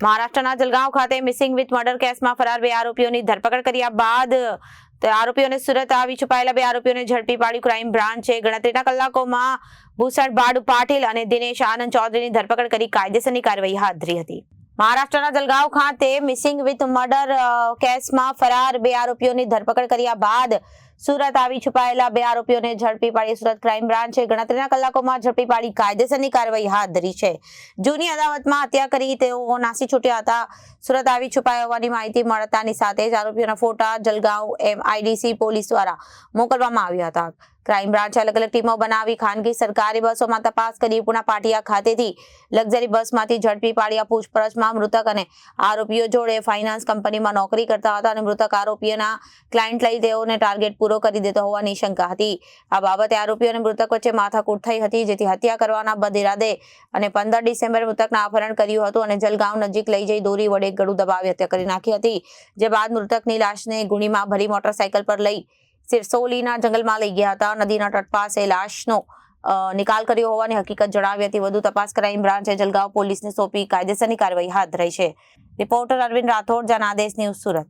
મહારાષ્ટ્રના જલગાંવ ખાતે missing with murder કેસમાં ફરાર બે આરોપીઓની ધરપકડ કર્યા બાદ આરોપીઓને સુરત આવી છુપાયેલા બે આરોપીઓને ઝડપી પાડી ક્રાઇમ બ્રાન્ચે ગણતરીના કલાકોમાં ભૂષણ બાડુ પાટીલ અને દિનેશ આનંદ ચૌધરીની ધરપકડ કરી કાયદેસરની કાર્યવાહી હાથ ધરી હતી. મહારાષ્ટ્રના જલગાંવ ખાતે મિસિંગ વિથ મર્ડર કેસમાં ફરાર બે આરોપીઓની ધરપકડ કર્યા બાદ સુરત આવી છુપાયેલા બે આરોપીઓને ઝડપી પાડી સુરત ક્રાઇમ બ્રાન્ચે ગણતરીના કલાકોમાં ઝડપી પાડી કાયદેસરની કાર્યવાહી હાથ ધરી છે. જૂની અદાવતમાં હત્યા કરી તેઓ નાસી છૂટ્યા હતા. સુરત આવી છુપાયા હોવાની માહિતી મળતાની સાથે જ આરોપીઓના ફોટા જલગાંવ એમ આઈડીસી પોલીસ દ્વારા મોકલવામાં આવ્યા હતા. ક્રાઇમ બ્રાન્ચે અલગ અલગ ટીમો બનાવી ખાનગી સરકારી બસોમાં તપાસ કરી પુના પાટિયા ખાતેથી લક્ઝરી બસમાંથી ઝડપી પાડ્યા પૂછપરછમાં મૃતક અને આરોપીઓ જોડે ફાઇનાન્સ કંપનીમાં નોકરી કરતા હતા અને મૃતક આરોપીઓના ક્લાયન્ટ લઈ તેઓને ટાર્ગેટ પૂરો કરી દેતો હોવાની શંકા હતી. આ બાબતે આરોપીઓ અને મૃતક વચ્ચે માથાકૂટ થઈ હતી, જેથી હત્યા કરવાના બદઇરાદે અને પંદર ડિસેમ્બર મૃતકના અપહરણ કર્યું હતું અને જલગાંવ નજીક લઈ જઈ દોરી વડે ગળું દબાવી હત્યા કરી નાખી હતી. જે બાદ મૃતકની લાશને ગુણીમાં ભરી મોટરસાયકલ પર લઈ સિરસોલીના જંગલમાં લઈ ગયા હતા. નદીના તટ પાસે લાશનો નિકાલ કર્યો હોવાની હકીકત જણાવી હતી. વધુ તપાસ ક્રાઇમ બ્રાન્ચે જલગાંવ પોલીસને સોંપી કાયદેસરની કાર્યવાહી હાથ ધરી છે. Reporter Arvind Rathod, Janadesh news Surat.